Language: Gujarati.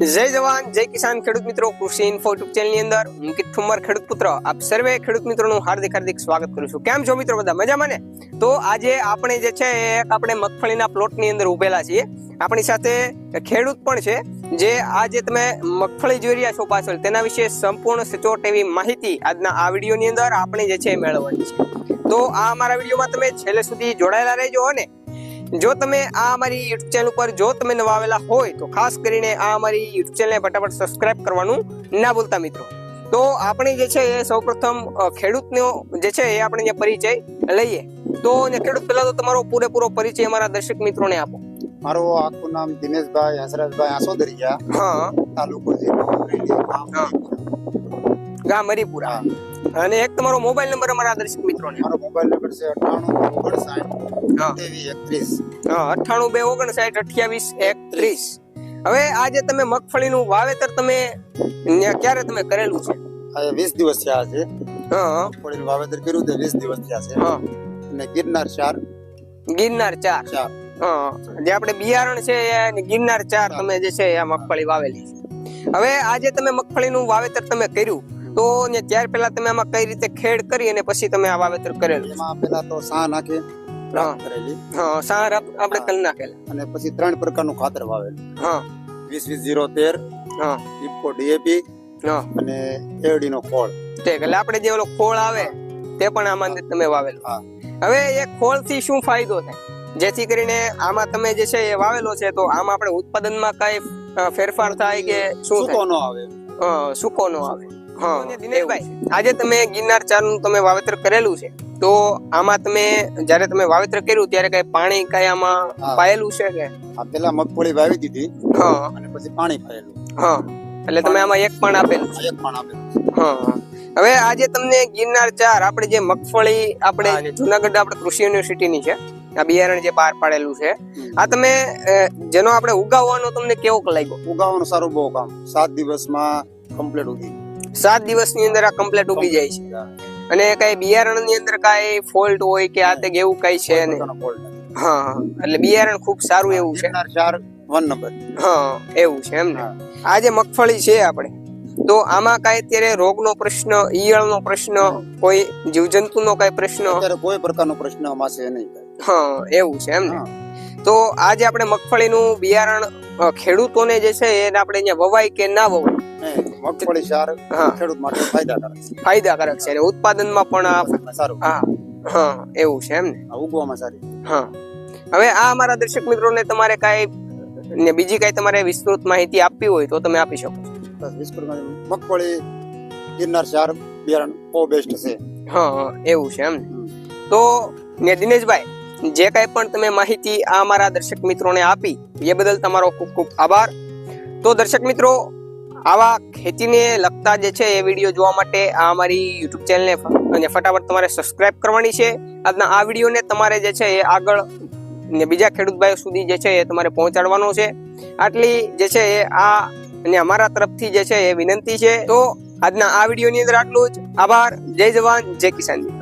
જય જવાન, જય કિસાન ખેડૂત મિત્રો. કૃષિ ઇન્ફો યુટ્યુબ ચેનલની અંદર હું કિટ ઠુમર ખેડૂત પુત્ર. આપ સર્વે ખેડૂત મિત્રોનું હાર્દિક હાર્દિક સ્વાગત કરું છું. કેમ છો મિત્રો બધા? મજામાં ને? તો આજે આપણે જે છે, એક આપણે મગફળીના પ્લોટની અંદર ઉભેલા છીએ. આપણી સાથે ખેડૂત પણ છે, જે આજે તમે મગફળી જોઈ રહ્યા છો પાછળ. તેના વિશે સંપૂર્ણ સચોટ એવી માહિતી આજના આ વિડીયોની અંદર આપણે જે છે, મેળવવાની છે. તો આ અમારા વિડીયોમાં તમે છેલ્લે સુધી જોડાયેલા રહેજો અને જો તમે આ અમારી યુટ્યુબ ચેનલ ઉપર જો તમે નવા આવેલા હોય તો ખાસ કરીને આ અમારી યુટ્યુબ ચેનલને ફટાફટ સબસ્ક્રાઇબ કરવાનું ના ભૂલતા મિત્રો. તો આપણે જે છે એ સૌપ્રથમ ખેડૂતનો જે છે એ આપણે જે પરિચય લઈએ. તો ને ખેડૂત પહેલા તો તમારો પૂરેપૂરો પરિચય અમારા દર્શક મિત્રોને આપો. મારું આખું નામ દિનેશભાઈ હસરતભાઈ આસોદરિયા હા. તાલુકો જિલ્લો ગામ. હરિપુરા. અને એક તમારો મોબાઈલ નંબર અમારા દર્શક મિત્રોને. મારો મોબાઈલ નંબર છે અઠ્ઠાણું ઓગણસાઠ હા. ત્રેવીસ એકત્રીસ. અઠ્ઠાણું બે ઓગણસાઠ અઠ્યાવીસ એકત્રીસ. હવે આજે તમે મગફળીનું વાવેતર તમે ક્યારે તમે કરેલું છે? આ વીસ દિવસ થયા છે. હા મગફળીનું વાવેતર કર્યું તે વીસ દિવસ થયા છે. હા. અને ગિરનાર ચાર. ગિરનાર ચાર. ચાર. હા જે આપણે બિયારણ છે અને ગિરનાર ચાર તમે જે છે આ મગફળી વાવેલી છે. હવે આજે તમે મગફળીનું વાવેતર તમે કર્યું. તો ને ત્યાર પહેલા તમે આમાં કઈ રીતે ખેડ કરી અને પછી તમે આ વાવેતર કરેલું? એમાં પહેલા તો સા નાખે હા. કરેલી. હા સાર આપણે કલ નાખેલા. અને પછી ત્રણ પ્રકારનું ખાતર વાવેલું. હા. વીસ વીસ જીરો તેર હા. ઇફકો ડીએપી હા. અને એરડી નો ખોળ એટલે આપણે જે ઓલો ખોળ આવે તે પણ આમાં તમે વાવેલું. હા. હવે એ ખોળથી શું ફાયદો થાય? જેથી કરીને આમાં તમે જે છે એ વાવેલો છે તો આમાં આપણે ઉત્પાદનમાં કઈ ફેરફાર થાય કે શું સૂકો નો આવે. હા સૂકો નો આવે. દિનેશભાઈ. આજે તમે ગિરનાર ચારનું તમે વાવેતર કરેલું છે. તો આમાં તમે જ્યારે તમે વાવેતર કર્યું ત્યારે કઈ પાણી કઈ આમાં. પાયેલું છે કે? પેલા મગફળી વાવી દીધી હા. અને પછી પાણી પાયેલું. હા. એટલે તમે આમાં એક પણ આપેલું એક પણ આપેલું હા હા. હવે આજે તમને ગિરનાર ચાર આપણે જે મગફળી આપણે જુનાગઢ આપણે કૃષિ યુનિવર્સિટીની છે. આ બિયારણ જે બહાર પાડેલું છે. આ તમે જેનો આપણે ઉગાવવાનો તમને કેવો લાગ્યો? ઉગાવવાનું સારું બહુ કામ. સાત દિવસમાં કમ્પ્લીટ ઉગી સાત દિવસની અંદર આ કમ્પ્લીટ ઉગી જાય છે. અને કઈ બિયારણની અંદર કઈ ફોલ્ટ હોય કે આ તે એવું કઈ છે ને નથી. હા. એટલે બિયારણ ખૂબ સારું એવું છે. ચાર વન નંબર. હા એવું છે એમ ને. આજે આ જે મગફળી છે આપણે તો આમાં કઈ અત્યારે રોગનો પ્રશ્ન ઈયળનો પ્રશ્ન કોઈ જીવજંતુનો કઈ પ્રશ્ન? કોઈ પ્રકારનો પ્રશ્ન આમાં છે નહીં હા એવું છે એમ ને. તો આજે આપણે મગફળીનું બિયારણ ખેડૂતોને જે છે એને આપણે અહીંયા વવાય કે ના વવાય? ને મગફળી સાર ખેડૂત માટે ફાયદાકારક છે. ફાયદાકારક છે. અને ઉત્પાદનમાં પણ સારું. હા હા એવું છે એમ ને? ઉગવામાં સારી. હા. હવે આ અમારા દર્શક મિત્રોને તમારે કાંઈ ને બીજી કાંઈ તમારે વિસ્તૃત માહિતી આપવી હોય તો તમે આપી શકો બસ વિસ્તૃતમાં મગફળી ગિરનાર ચાર બિયારણ બહુ બેસ્ટ છે. હા હા, એવું છે એમ ને? તો ને દિનેશભાઈ જે કાંઈ પણ તમે માહિતી આ અમારા દર્શક મિત્રોને આપી એ બદલ તમારો ખૂબ ખૂબ આભાર. તો દર્શક મિત્રો આવા ખેતીને લગતા જે છે એ વીડિયો જોવા માટે આ અમારી યુટ્યુબ ચેનલને અને ફટાફટ તમારે સબસ્ક્રાઇબ કરવાની છે. આજના આ વિડીયોને તમારે જે છે એ આગળ ને બીજા ખેડૂત ભાઈઓ સુધી જે છે એ તમારે પહોંચાડવાનો છે. આટલી જે છે એ આ અને અમારા તરફથી જે છે એ વિનંતી છે. તો આજના આ વિડીયોની અંદર આટલું જ. આભાર. જય જવાન. જય કિસાન.